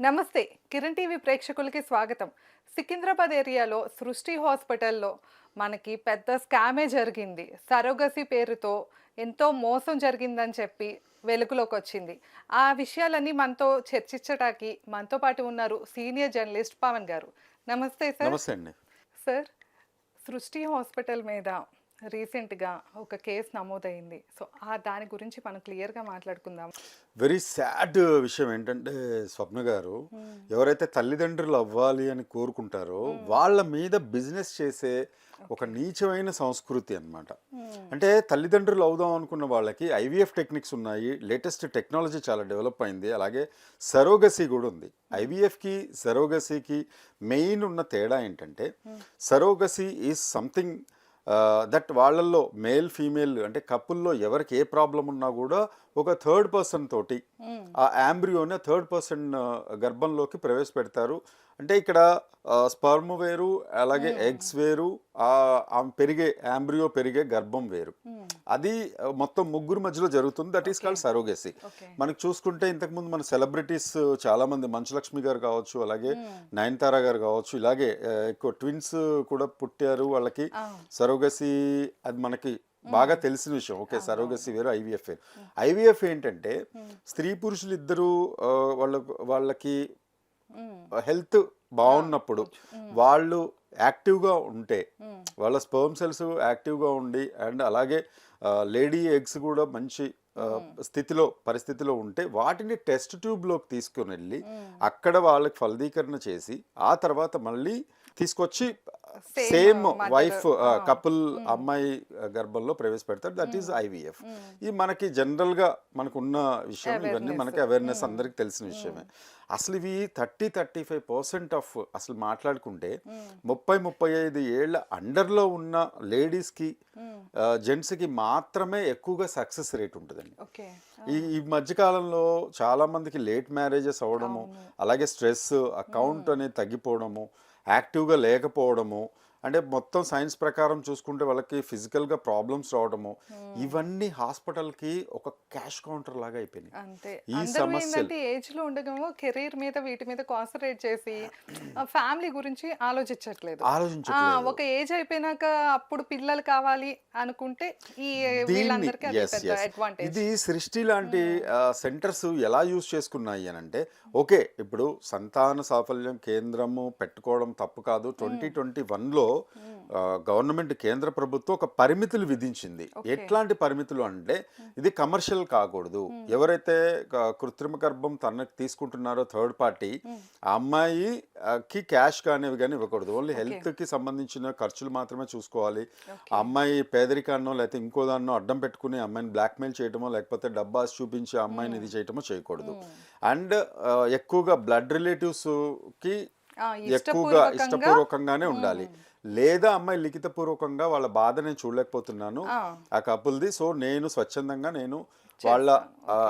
నమస్తే. కిరణ్ టీవీ ప్రేక్షకులకి స్వాగతం. సికింద్రాబాద్ ఏరియాలో సృష్టి హాస్పిటల్లో మనకి పెద్ద స్కామే జరిగింది. సరోగసి పేరుతో ఎంతో మోసం జరిగిందని చెప్పి వెలుగులోకి వచ్చింది. ఆ విషయాలన్నీ మనతో చర్చించడానికి మనతో పాటు ఉన్నారు సీనియర్ జర్నలిస్ట్ పవన్ గారు. నమస్తే సార్. నమస్తే అండి. సార్ సృష్టి హాస్పిటల్ మీద రీసెంట్గా ఒక కేసు నమోదైంది. సో ఆ దాని గురించి మనం క్లియర్గా మాట్లాడుకుందాం. వెరీ సాడ్ విషయం ఏంటంటే స్వప్న గారు ఎవరైతే తల్లిదండ్రులు అవ్వాలి అని కోరుకుంటారో వాళ్ళ మీద బిజినెస్ చేసే ఒక నీచమైన సంస్కృతి అన్నమాట. అంటే తల్లిదండ్రులు అవుదాం అనుకున్న వాళ్ళకి ఐవీఎఫ్ టెక్నిక్స్ ఉన్నాయి లేటెస్ట్ టెక్నాలజీ చాలా డెవలప్ అయింది అలాగే సరోగసీ కూడా ఉంది. ఐవీఎఫ్కి సరోగసీకి మెయిన్ ఉన్న తేడా ఏంటంటే సరోగసీ ఈజ్ సంథింగ్ దట్ వాళ్ళల్లో మేల్ ఫీమేల్ అంటే కపుల్లో ఎవరికి ఏ ప్రాబ్లం ఉన్నా కూడా ఒక థర్డ్ పర్సన్ తోటి ఆ యాంబ్రియోని థర్డ్ పర్సన్ గర్భంలోకి ప్రవేశపెడతారు. అంటే ఇక్కడ స్పర్మ్ వేరు అలాగే ఎగ్స్ వేరు పెరిగే యాంబ్రియో పెరిగే గర్భం వేరు. అది మొత్తం ముగ్గురు మధ్యలో జరుగుతుంది. That is called surrogacy. మనకు చూసుకుంటే ఇంతకుముందు మన సెలబ్రిటీస్ చాలా మంది మంచులక్ష్మి గారు కావచ్చు అలాగే నయనతార గారు కావచ్చు ఇలాగే ఎక్కువ ట్విన్స్ కూడా పుట్టారు వాళ్ళకి. సరోగసి అది మనకి బాగా తెలిసిన విషయం. ఓకే సరోగసి వేరు ఐవీఎఫ్ వేరు. ఐవీఎఫ్ ఏంటంటే స్త్రీ పురుషులు ఇద్దరు వాళ్ళ వాళ్ళకి హెల్త్ బాగున్నప్పుడు వాళ్ళు యాక్టివ్గా ఉంటే వాళ్ళ స్పర్మ్ సెల్స్ యాక్టివ్గా ఉండి అండ్ అలాగే లేడీ ఎగ్స్ కూడా మంచి స్థితిలో పరిస్థితిలో ఉంటే వాటిని టెస్ట్ ట్యూబ్లోకి తీసుకుని వెళ్ళి అక్కడ వాళ్ళకి ఫలదీకరణ చేసి ఆ తర్వాత మళ్ళీ తీసుకొచ్చి సేమ్. వైఫ్. కపుల్ అమ్మాయి గర్భంలో ప్రవేశపెడతారు. That is IVF. ఇది మనకి జనరల్గా మనకున్న విషయం ఇవన్నీ. మనకి అవేర్నెస్ అందరికి తెలిసిన విషయమే. అసలు ఇవి thirty thirty five percent of అసలు మాట్లాడుకుంటే ముప్పై ముప్పై ఐదు ఏళ్ళ అండర్లో ఉన్న లేడీస్కి జెంట్స్కి మాత్రమే ఎక్కువగా సక్సెస్ రేట్ ఉంటుందండి. ఈ ఈ మధ్యకాలంలో చాలా మందికి లేట్ మ్యారేజెస్ అవ్వడము అలాగే స్ట్రెస్ అకౌంట్ అనేది తగ్గిపోవడము యాక్టివ్గా లేకపోవడము అంటే మొత్తం సైన్స్ ప్రకారం చూసుకుంటే వాళ్ళకి ఫిజికల్గా ప్రాబ్లమ్స్ రావడము ఇవన్నీ హాస్పిటల్కి ఒక క్యాష్ కౌంటర్ లాగా అయిపోయినాయి. ఈ ఏంటంటే ఏజ్లో ఉండగమో కెరీర్ మీద వీటి మీద కాన్సన్ట్రేట్ చేసి ఫ్యామిలీ గురించి ఆలోచించట్లేదు. ఒక ఏజ్ అయిపోయినాక అప్పుడు పిల్లలు కావాలి అనుకుంటే ఈ వీళ్ళందరికీ ఇది సృష్టి లాంటి సెంటర్స్ ఎలా యూజ్ చేసుకున్నాయి అని అంటే ఓకే ఇప్పుడు సంతాన సాఫల్యం కేంద్రము పెట్టుకోవడం తప్పు కాదు. ట్వంటీ ట్వంటీ వన్లో గవర్నమెంట్ కేంద్ర ప్రభుత్వం ఒక పరిమితులు విధించింది. ఎట్లాంటి పరిమితులు అంటే ఇది కమర్షియల్ కాకూడదు. ఎవరైతే కృత్రిమ గర్భం తనకు తీసుకుంటున్నారో థర్డ్ పార్టీ ఆ అమ్మాయి ఆ, కి క్యాష్ కానీ ఇవి కానీ ఇవ్వకూడదు. ఓన్లీ హెల్త్కి సంబంధించిన ఖర్చులు మాత్రమే చూసుకోవాలి. ఆ అమ్మాయి పేదరికాన్నో లేకపోతే ఇంకో దాన్నో అడ్డం పెట్టుకుని అమ్మాయిని బ్లాక్మెయిల్ చేయటమో లేకపోతే డబ్బాస్ చూపించి అమ్మాయిని ఇది చేయటమో చేయకూడదు. అండ్ ఎక్కువగా బ్లడ్ రిలేటివ్స్కి ఎక్కువగా ఇష్టపూర్వకంగానే ఉండాలి. లేదా అమ్మాయి లిఖిత పూర్వకంగా వాళ్ళ బాధ నేను చూడలేకపోతున్నాను. ఆ. కపుల్ది సో నేను స్వచ్ఛందంగా నేను వాళ్ళ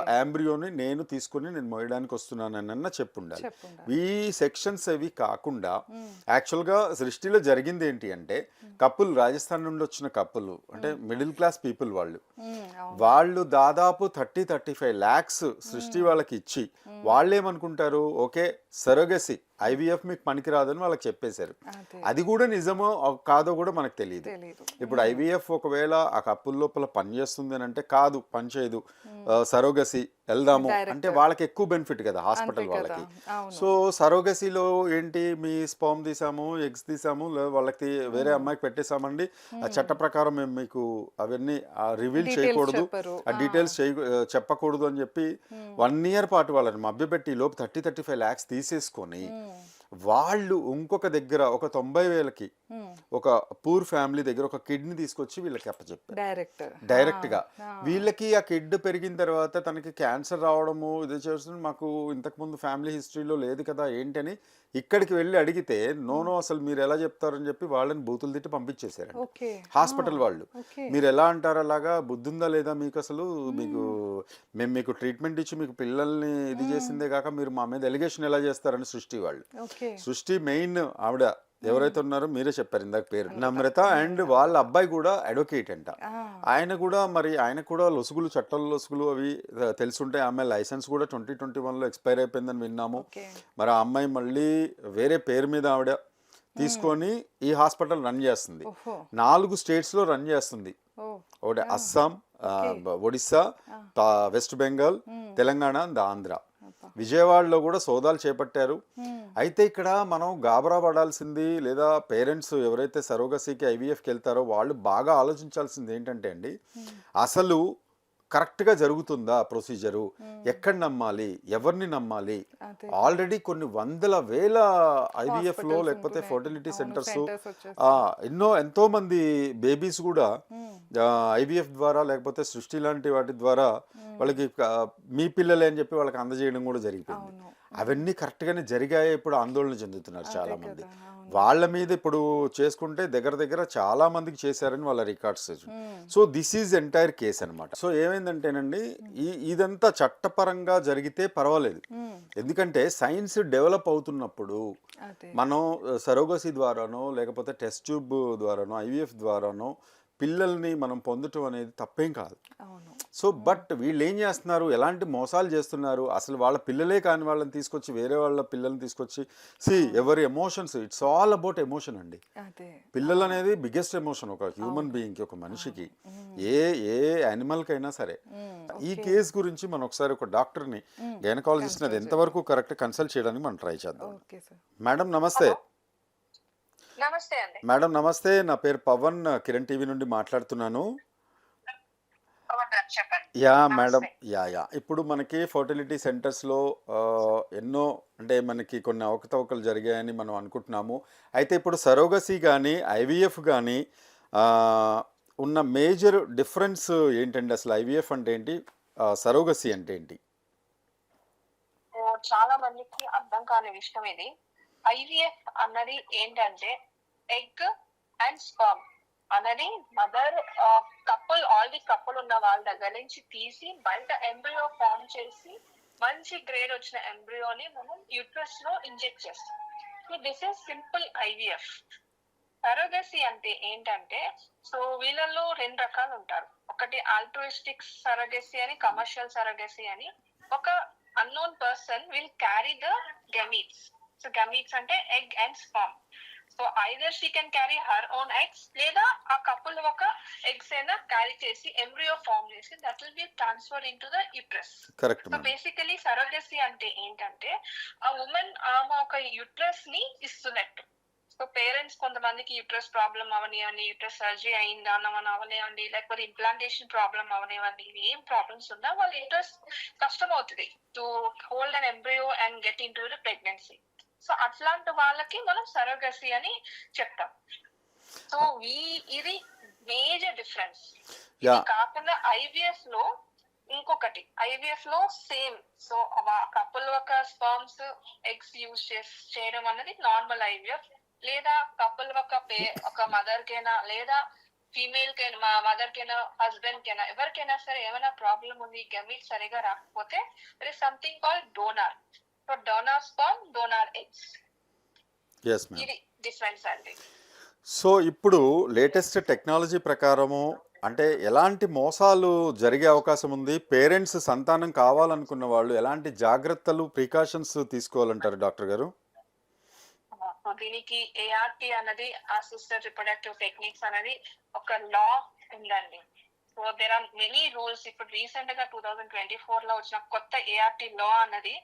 యాంబ్రియోని నేను తీసుకుని నేను మోయడానికి వస్తున్నాను అన్న చెప్పుండాలి. చెప్పుండాలి. ఈ సెక్షన్స్ అవి కాకుండా యాక్చువల్గా సృష్టిలో జరిగింది ఏంటి అంటే కపుల్ రాజస్థాన్ నుండి వచ్చిన కపుల్ అంటే మిడిల్ క్లాస్ పీపుల్ వాళ్ళు. వాళ్ళు దాదాపు థర్టీ థర్టీ ఫైవ్ ల్యాక్స్ సృష్టి వాళ్ళకి ఇచ్చి వాళ్ళు ఏమనుకుంటారు ఓకే సరోగసి ఐవీఎఫ్ మీకు పనికిరాదని వాళ్ళకి చెప్పేశారు. అదే. కూడా నిజమో కాదో కూడా మనకు తెలియదు ఇప్పుడు ఐవీఎఫ్ ఒకవేళ ఆ కప్పుల లోపల పని చేస్తుంది అని అంటే కాదు పని చేయదు. సరోగసి వెళ్దాము. అంటే వాళ్ళకి ఎక్కువ బెనిఫిట్ కదా హాస్పిటల్. వాళ్ళకి. సో సరోగసిలో ఏంటి మీ స్పర్మ్ తీసాము ఎగ్స్ తీసాము వాళ్ళకి వేరే అమ్మాయికి పెట్టేసామండి. ఆ చట్ట ప్రకారం మేము మీకు అవన్నీ రివీల్ చేయకూడదు. ఆ డీటెయిల్స్ చేయ చెప్పకూడదు అని చెప్పి వన్ ఇయర్ పాటు వాళ్ళని మభ్యపెట్టి లోపు థర్టీ థర్టీ ఫైవ్ ల్యాక్స్ తీసేసుకొని వాళ్ళు ఇంకొక దగ్గర ఒక తొంభై వేలకి ఒక పూర్ ఫ్యామిలీ దగ్గర ఒక కిడ్నీ తీసుకొచ్చి వీళ్ళకి అప్పచెప్పారు. డైరెక్ట్ డైరెక్ట్గా వీళ్ళకి ఆ కిడ్ పెరిగిన తర్వాత తనకి క్యాన్సర్ రావడము ఇది చేస్తుంది మాకు ఇంతకు ముందు ఫ్యామిలీ హిస్టరీలో లేదు కదా ఏంటని ఇక్కడికి వెళ్ళి అడిగితే నో నో అసలు మీరు ఎలా చెప్తారని చెప్పి వాళ్ళని బూతులు తిట్టి పంపించేశారు హాస్పిటల్ వాళ్ళు. మీరు ఎలా అంటారు అలాగా? బుద్ధి ఉందా లేదా మీకు అసలు? మీకు మేము మీకు ట్రీట్మెంట్ ఇచ్చి మీకు పిల్లల్ని ఇది చేసిందే కాక మీరు మా మీద ఎలిగేషన్ ఎలా చేస్తారని సృష్టి వాళ్ళు. సృష్టి మెయిన్ ఆవిడ ఎవరైతే ఉన్నారో మీరే చెప్పారు ఇందాక పేరు. నమ్రత అండ్ వాళ్ళ అబ్బాయి కూడా అడ్వకేట్ అంట. ఆయన కూడా మరి ఆయన కూడా లొసుగులు చట్టాల లొసుగులు అవి తెలుసుంటే ఆమె లైసెన్స్ కూడా ట్వంటీ ట్వంటీ వన్లో ఎక్స్పైర్ అయిపోయిందని విన్నాము. మరి ఆ అమ్మాయి మళ్ళీ వేరే పేరు మీద ఆవిడ తీసుకొని ఈ హాస్పిటల్ రన్ చేస్తుంది. నాలుగు స్టేట్స్లో రన్ చేస్తుంది. ఒకటి అస్సాం ఒడిస్సా వెస్ట్ బెంగాల్ తెలంగాణ అండ్ ఆంధ్ర. విజయవాడలో కూడా సోదాలు చేపట్టారు. అయితే ఇక్కడ మనం గాబరా పడాల్సింది లేదా పేరెంట్స్ ఎవరైతే సరోగసీకి ఐవీఎఫ్కి వెళ్తారో వాళ్ళు బాగా ఆలోచించాల్సింది ఏంటంటే అండి అసలు కరెక్ట్గా జరుగుతుందా ప్రొసీజరు? ఎక్కడ నమ్మాలి? ఎవరిని నమ్మాలి? ఆల్రెడీ కొన్ని వందల వేల ఐవీఎఫ్లో లేకపోతే. Fertility centres. ఎన్నో ఎంతో మంది బేబీస్ కూడా. ఐవీఎఫ్ ద్వారా లేకపోతే సృష్టి లాంటి వాటి ద్వారా వాళ్ళకి మీ పిల్లలే అని చెప్పి వాళ్ళకి అందజేయడం కూడా జరిగిపోయింది. అవును. అవన్నీ కరెక్ట్గానే జరిగాయి ఇప్పుడు ఆందోళన చెందుతున్నారు చాలా వాళ్ళ మీద ఇప్పుడు చేసుకుంటే దగ్గర దగ్గర చాలా మందికి చేశారని వాళ్ళ records. So this is entire case అనమాట సో ఏమైందంటేనండి ఈ ఇదంతా చట్టపరంగా జరిగితే పర్వాలేదు. ఎందుకంటే సైన్స్ డెవలప్ అవుతున్నప్పుడు మనం సరోగసి ద్వారానో లేకపోతే టెస్ట్ ట్యూబ్ ద్వారానో ఐవీఎఫ్ ద్వారానో పిల్లల్ని మనం పొందటం అనేది తప్పేం కాదు. సో బట్ వీళ్ళు ఏం చేస్తున్నారు? ఎలాంటి మోసాలు చేస్తున్నారు? అసలు వాళ్ళ పిల్లలే కాని వాళ్ళని తీసుకొచ్చి వేరే వాళ్ళ పిల్లల్ని తీసుకొచ్చి సి ఎవరి emotions? It's all about emotion అండి. పిల్లలు అనేది బిగ్గెస్ట్ ఎమోషన్ ఒక హ్యూమన్ బీయింగ్కి ఒక మనిషికి. ఏ ఏ యానిమల్కైనా సరే. ఈ కేస్ గురించి మనం ఒకసారి ఒక డాక్టర్ని గైనకాలజిస్ట్ని అది ఎంతవరకు కరెక్ట్ కన్సల్ట్ చేయడానికి మనం ట్రై చేద్దాం. మేడం నమస్తే. నమస్తే అండి. మేడం నమస్తే నా పేరు పవన్ కిరణ్ టీవీ నుండి మాట్లాడుతున్నాను. యా. మేడం. Yeah yeah. ఇప్పుడు మనకి ఫర్టిలిటీ సెంటర్స్లో ఎన్నో అంటే మనకి కొన్ని అవకతవకలు జరిగాయని మనం అనుకుంటున్నాము. అయితే ఇప్పుడు సరోగసీ కానీ ఐవీఎఫ్ కానీ ఉన్న మేజర్ డిఫరెన్స్ ఏంటండి? అసలు ఐవీఎఫ్ అంటే ఏంటి? సరోగసీ అంటే ఏంటి? చాలా మందికి అర్థం కాని విషయం ఇది. ఐవిఎఫ్ అన్నది ఏంటంటే ఎగ్ అండ్ స్పర్మ్ అనేది మదర్ కప్పుల్ ఆల్రెడీ కప్పుల్ ఉన్న వాళ్ళ దగ్గర నుంచి తీసి బయట ఎంబ్రియో ఫామ్ చేసి మంచి గ్రేడ్ వచ్చిన ఎంబ్రియోని మనం యూట్రస్లో ఇంజెక్ట్ చేస్తాం. So this is simple IVF surrogacy అంటే ఏంటంటే సో వీళ్ళల్లో రెండు రకాలు ఉంటారు. ఒకటి ఆల్ట్రోయిస్టిక్ సరోగసీ అని కమర్షియల్ సరోగసీ అని. ఒక unknown person will carry the gametes so gametes అంటే egg and sperm so either she can carry her own eggs లేదా ఆ కపుల్ ఒక ఎగ్స్ అయినా క్యారీ చేసి ఎంబ్రియో ఫామ్ చేసి that will be transfer in to the uterus correct so basically surrogacy అంటే ఏంటంటే ఆ ఉమెన్ ఆమె ఒక యుట్రస్ని ఇస్తున్నట్టు. సో పేరెంట్స్ కొంతమందికి యుట్రస్ ప్రాబ్లం అవనివ్వండి యుట్రస్ సర్జరీ అయిందా అన్నమని అవనివ్వండి లేకపోతే ఇంప్లాంటేషన్ ప్రాబ్లం అవనివ్వండి ఇవి ఏం ప్రాబ్లమ్స్ ఉన్నా వాళ్ళ యుట్రస్ కష్టం అవుతుంది to hold and embryo and get in to the pregnancy so అట్లాంటి వాళ్ళకి మనం సరోగసీ అని చెప్తాం. సో ఈ ఇది మేజర్ డిఫరెన్స్. కాకుండా ఐవిఎఫ్లో ఇంకొకటి. ఐవిఎఫ్లో సేమ్ సో కపుల్ ఒక స్పర్మ్స్ ఎగ్స్ యూజ్ చేయడం అనేది నార్మల్ ఐవిఎఫ్ లేదా కపుల్ ఒక పే ఒక మదర్ కైనా లేదా ఫీమేల్ కైనా మా మదర్ కైనా హస్బెండ్ కైనా ఎవరికైనా సరే ఏమైనా ప్రాబ్లం ఉంది గమీట్ సరిగా రాకపోతే there is something call donor so donor sperm donor eggs yes ఇది డిఫరెన్స్ అండి సో ఇప్పుడు లేటెస్ట్ టెక్నాలజీ ప్రకారము అంటే ఎలాంటి మోసాలు జరిగే అవకాశం ఉంది? పేరెంట్స్ సంతానం కావాలనుకున్న వాళ్ళు ఎలాంటి జాగ్రత్తలు ప్రికాషన్స్ తీసుకోవాలంటారు డాక్టర్ గారు? దీనికి ఏఆర్టీ అన్నది అసిస్టెడ్ రిప్రొడక్టివ్ టెక్నిక్స్ అనేది ఒక లా ఉందండి. So there are many rules ఇప్పుడు రీసెంట్గా టూ థౌజండ్ ట్వంటీ ఫోర్లో వచ్చిన కొత్త ఏఆర్టీ లా అన్నది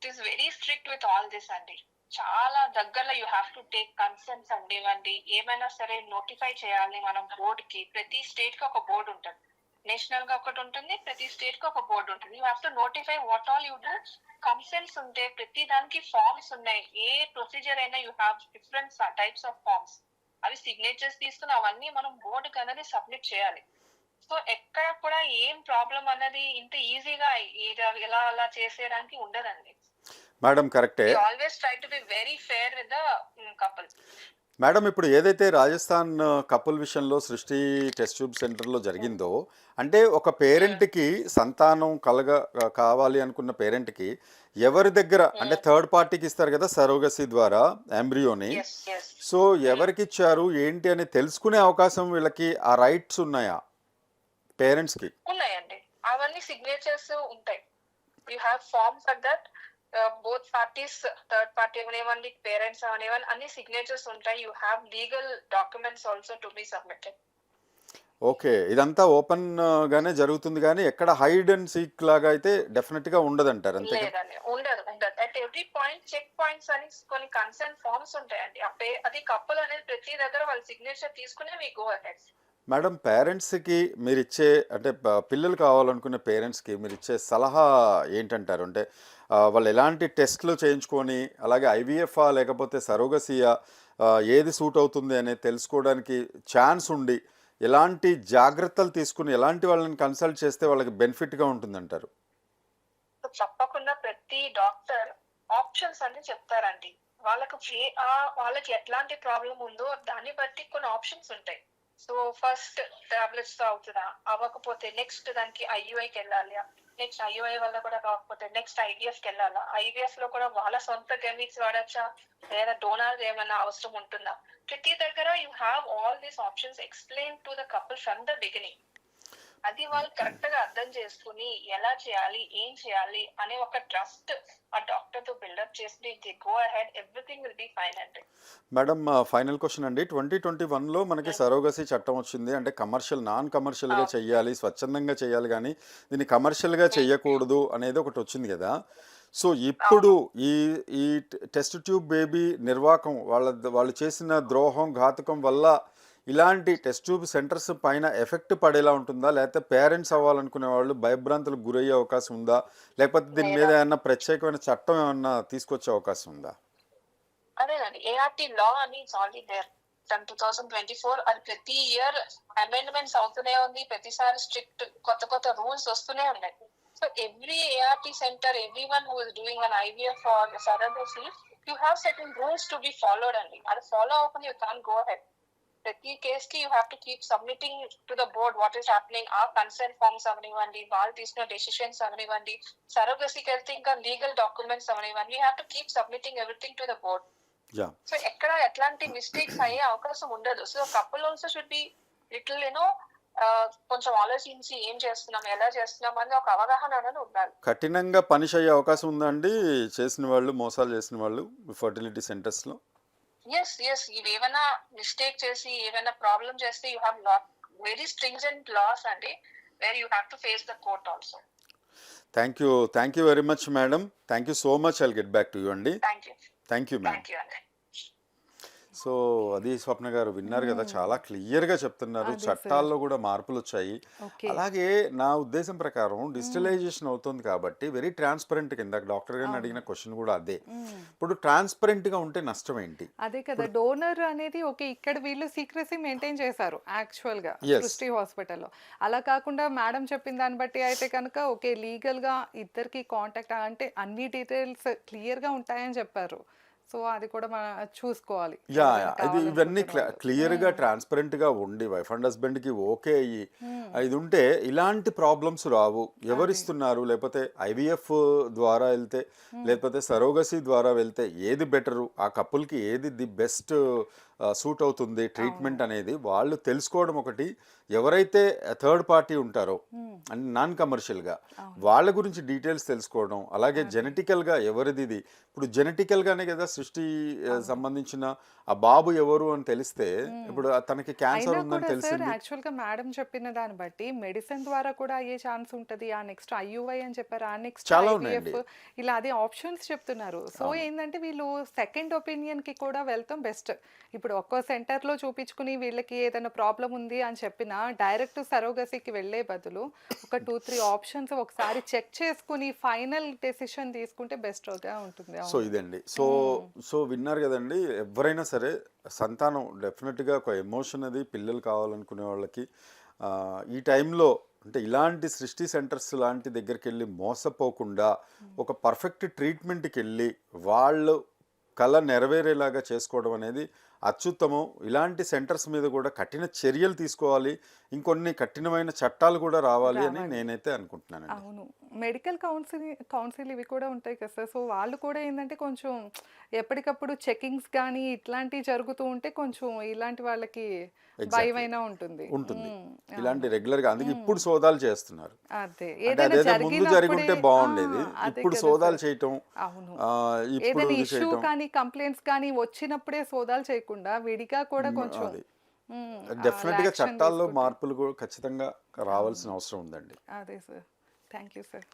it is very strict with all this అండి చాలా దగ్గరలో you have to take concerns అండి ఇవ్వండి ఏమైనా సరే నోటిఫై చేయాలి మనం బోర్డ్కి ప్రతి స్టేట్కి ఒక బోర్డు ఉంటుంది. నేషనల్గా ఒకటి ఉంటుంది ప్రతి స్టేట్కి ఒక బోర్డు ఉంటుంది. You have to notify what all you do concerns ఉంటే ప్రతి దానికి ఫార్మ్స్ ఉన్నాయి. ఏ ప్రొసీజర్ అయినా you have different types of forms అవి సిగ్నేచర్స్ తీసుకుని అవన్నీ మనం బోర్డు అనేది సబ్మిట్ చేయాలి. సో ఎక్కడ కూడా ఏం ప్రాబ్లం అన్నది ఇంత ఈజీగా ఇలా అలా చేసేయడానికి ఉండదండి. మేడం కరెక్టే. Always try to be very fair with the couple madam ఇప్పుడు ఏదైతే రాజస్థాన్ కపుల్ విషయంలో సృష్టి టెస్ట్ ట్యూబ్ సెంటర్లో జరిగిందో అంటే ఒక పేరెంట్కి సంతానం కలగ కావాలి అనుకున్న పేరెంట్కి ఎవరి దగ్గర అంటే థర్డ్ పార్టీకి ఇస్తారు కదా సరోగసి ద్వారా ఎంబ్రియోని. సో ఎవరికి ఇచ్చారు ఏంటి అని తెలుసుకునే అవకాశం వీళ్ళకి ఆ రైట్స్ ఉన్నాయా? పేరెంట్స్కి? ఉన్నాయండి. అవన్నీ సిగ్నేచర్స్ ఉంటాయి. You have form for that. Both parties third party అవనివ్వండి పేరెంట్స్ అవనివ్వండి అన్ని సిగ్నేచర్స్ ఉంటాయి. You have legal documents also to be submitted. Okay. ఇదంతా ఓపెన్ గానే జరుగుతుంది కానీ ఎక్కడ హైడ్ అండ్ సీక్ లాగా అయితే డెఫినెట్గా ఉండదంటారు అంతే కదా? లేదండి. ఉండదు ఉండదు. At every point check points అని కొన్ని కన్సర్న్ ఫార్మ్స్ ఉంటాయండి. అది కప్పులు అనేది ప్రతి దగ్గర వాళ్ళ సిగ్నేచర్ తీసుకునే మీ గో అహెడ్ మేడం పేరెంట్స్కి మీరు ఇచ్చే అంటే ప- పిల్లలు కావాలనుకునే పేరెంట్స్కి మీరు ఇచ్చే సలహా ఏంటంటారు? అంటే ఆ, వాళ్ళు ఎలాంటి టెస్ట్లు చేయించుకొని అలాగే ఐవీఎఫ్ఆ లేకపోతే సరోగసియా ఏది సూట్ అవుతుంది అనేది తెలుసుకోవడానికి ఛాన్స్ ఉండి ఎలాంటి జాగ్రత్తలు తీసుకుని ఎలాంటి వాళ్ళని కన్సల్ట్ చేస్తే వాళ్ళకి బెనిఫిట్గా ఉంటుందంటారు? తప్పకుండా ప్రతి డాక్టర్ ఆప్షన్స్ అని చెప్తారండి. వాళ్ళకు ఆ వాళ్ళకి ఎట్లాంటి ప్రాబ్లం ఉందో దాన్ని బట్టి కొన్ని ఆప్షన్స్ ఉంటాయి. సో ఫస్ట్ టాబ్లెట్స్ అవుతుందా అవ్వకపోతే నెక్స్ట్ దానికి ఐయుఐకి వెళ్ళాలి. నెక్స్ట్ ఐయుఐ వల్ల కూడా కాకపోతే నెక్స్ట్ ఐవీఎఫ్కి వెళ్ళాలా? ఐవీఎఫ్లో కూడా వాళ్ళ సొంత కెమిక్స్ వాడచ్చా? లేదా డోనార్ ఏమైనా అవసరం ఉంటుందా? ప్రతి దగ్గర you have all these options explain to the couple from the beginning అది వాళ్ళు కరెక్ట్గా అర్థం చేసుకుని ఎలా చేయాలి ఏం చేయాలి అనే ఒక ట్రస్ట్ ఆ డాక్టర్తో బిల్డప్ చేసి the go ahead everything will be fine అండి మేడం ఫైనల్ క్వశ్చన్ అండి. ట్వంటీ ట్వంటీ వన్లో మనకి సరోగసి చట్టం వచ్చింది. అంటే కమర్షియల్ నాన్ కమర్షియల్గా ఆ. చెయ్యాలి స్వచ్ఛందంగా చేయాలి కానీ దీన్ని కమర్షియల్గా చెయ్యకూడదు అనేది ఒకటి వచ్చింది కదా. సో ఇప్పుడు ఈ ఈ టెస్ట్ ట్యూబ్ బేబీ నిర్వాకం వాళ్ళ వాళ్ళు చేసిన ద్రోహం ఘాతకం వల్ల ఇలాంటి టెస్ట్ ట్యూబ్ సెంటర్స్ పైన ఎఫెక్ట్ పడేలా ఉంటుందా? లేకపోతే పేరెంట్స్ అవ్వాలనుకునే వాళ్ళు భయభ్రాంతులకు గురయ్యే అవకాశం ఉందా? లేకపోతే దీని మీద ఏమన్నా ప్రత్యేకమైన చట్టం ఏమన్నా తీసుకొచ్చే అవకాశం ఉందా? అదేనండి ఏఆర్టీ లా అని already there from two thousand twenty four అది ప్రతి ఇయర్ అమెండ్మెంట్స్ అవుతూనే ఉంది. ప్రతిసారి స్ట్రిక్ట్ కొత్త కొత్త రూల్స్ వస్తూనే ఉన్నాయి. So every ART centre every one who is doing on IVF or surrogacy you have certain rules to be followed అండి అది ఫాలో అవ్వకుండా యూ కాన్ గో హెడ్ ప్రతి కేస్కి you have to keep submitting to the board what is happening ఆ consent forms అవనివ్వండి వాళ్ళు తీసుకున్న decisions అవనివ్వండి సరోగసీకి వెళ్తే ఇంకా లీగల్ డాక్యుమెంట్స్ అవనివ్వండి you have to keep submitting everything to the board so ఎక్కడ ఎట్లాంటి మిస్టేక్స్ అయ్యే అవకాశం ఉండదు so couple also should be little you know కొంచెం ఆలోచించి ఏం చేస్తున్నాం ఎలా చేస్తున్నాం అని ఒక అవగాహన అనేది ఉండాలి కఠినంగా పనిష్ అయ్యే అవకాశం ఉందా అండి చేసిన వాళ్ళు మోసాలు చేసిన వాళ్ళు ఫర్టిలిటీ సెంటర్స్లో ఎస్ ఎస్ ఇవి ఏమైనా మిస్టేక్ చేసి ఏమైనా ప్రాబ్లం చేస్తే you have lot very stringent laws అండి where you have to face the court also thank you thank you very much madam thank you so much I'll get back to you అండి. Thank you thank you ma'am thank you అండి. So అది స్వప్న గారు విన్నారు కదా చాలా క్లియర్గా చెప్తున్నారు. అదే చట్టాల్లో కూడా మార్పులు వచ్చాయి అలాగే నా ఉద్దేశం ప్రకారం డిజిటలైజేషన్ అవుతుంది కాబట్టి వెరీ ట్రాన్స్పరెంట్ కింద డాక్టర్ గారిని అడిగిన క్వశ్చన్ కూడా అదే. ఇప్పుడు ట్రాన్స్పరెంట్గా ఉంటే నష్టం ఏంటి? అదే కదా డోనర్ అనేది ఓకే ఇక్కడ వీళ్ళు సీక్రసీ మెయింటైన్ చేశారు యాక్చువల్గా. సృష్టి హాస్పిటల్లో. అలా కాకుండా మేడం చెప్పిన దాన్ని బట్టి అయితే కనుక ఓకే లీగల్గా ఇద్దరికి కాంటాక్ట్ అంటే అన్ని డీటెయిల్స్ క్లియర్గా ఉంటాయని చెప్పారు. సో అది కూడా మనం చూసుకోవాలి. యా కావాలనుకుంటున్న ఇవన్నీ. క్లియర్గా ట్రాన్స్పరెంట్గా ఉండి వైఫ్ అండ్ హస్బెండ్కి ఓకే అయ్యి ఇది ఉంటే ఇలాంటి ప్రాబ్లమ్స్ రావు. ఎవరిస్తున్నారు? లేకపోతే ఐవీఎఫ్ ద్వారా వెళ్తే లేకపోతే సరోగసి ద్వారా వెళ్తే ఏది బెటరు? ఆ కపుల్కి ఏది ది బెస్ట్ సూట్ అవుతుంది ట్రీట్మెంట్ అనేది వాళ్ళు తెలుసుకోవడం ఒకటి. ఎవరైతే థర్డ్ పార్టీ ఉంటారో అండ్ నాన్ కమర్షియల్గా వాళ్ళ గురించి డీటెయిల్స్ తెలుసుకోవడం అలాగే జెనెటికల్గా ఎవరిది ఇది? ఇప్పుడు జెనెటికల్గానే కదా సృష్టి సంబంధించిన ఆ బాబు ఎవరు అని తెలిస్తే ఇప్పుడు తనకి క్యాన్సర్ ఉందని తెలిసింది. యాక్చువల్గా మేడం చెప్పిన దాన్ని బట్టి మెడిసిన్ ద్వారా కూడా అయ్యే ఛాన్స్ ఉంటది. ఆ నెక్స్ట్ ఐయుఐ అని చెప్పారు ఆ నెక్స్ట్ చాలా ఉన్నాయండి. ఇలా అదే ఆప్షన్స్ చెప్తున్నారు. సో ఏంటంటే వీళ్ళు సెకండ్ ఒపీనియన్కి కూడా వెళ్తాం బెస్ట్. ఇప్పుడు ఒక్కో సెంటర్లో చూపించుకుని వీళ్ళకి ఏదైనా ప్రాబ్లం ఉంది అని చెప్పినా డైరెక్ట్ సరోగసీకి వెళ్ళే బదులు ఒక టూ త్రీ ఆప్షన్స్ ఒకసారి చెక్ చేసుకుని ఫైనల్ డెసిషన్ తీసుకుంటే బెస్ట్గా ఉంటుంది. సో. ఇదండి. సో సో విన్నారు కదండి ఎవరైనా సరే సంతానం డెఫినెట్గా ఒక ఎమోషన్ అది పిల్లలు కావాలనుకునే వాళ్ళకి ఆ, ఈ టైంలో అంటే ఇలాంటి సృష్టి సెంటర్స్ లాంటి దగ్గరికి వెళ్ళి మోసపోకుండా ఒక పర్ఫెక్ట్ ట్రీట్మెంట్కి వెళ్ళి వాళ్ళు కళ నెరవేరేలాగా చేసుకోవడం అనేది అత్యుత్తమం. ఇలాంటి సెంటర్స్ మీద కూడా కఠిన చర్యలు తీసుకోవాలి. ఇంకొన్ని కఠినమైన చట్టాలు కూడా రావాలి అని. నేనైతే అనుకుంటున్నానండి. అవును. మెడికల్ కౌన్సిల్ కౌన్సిల్ ఇవి కూడా ఉంటాయి కదా సార్. సో వాళ్ళు కూడా ఏంటంటే కొంచెం ఎప్పటికప్పుడు చెకింగ్స్ కానీ ఇట్లాంటివి జరుగుతూ ఉంటే కొంచెం ఇలాంటి వాళ్ళకి భయమైనా ఉంటుంది. ఉంటుంది. ఇలాంటి రెగ్యులర్గా అందుకే ఇప్పుడు సోదాలు చేస్తున్నారు. అదే. ముందు జరుగుంటే బాగుండేది. ఇప్పుడు సోదాలు. చేయటం అవును. ఇష్యూ కానీ కంప్లైంట్స్ కానీ వచ్చినప్పుడే సోదాలు చేయకుండా విడిగా కూడా కొంచెం డెఫినెట్గా చట్టాల్లో మార్పులు కూడా ఖచ్చితంగా రావాల్సిన అవసరం ఉందండి. అదే సార్. Thank you sir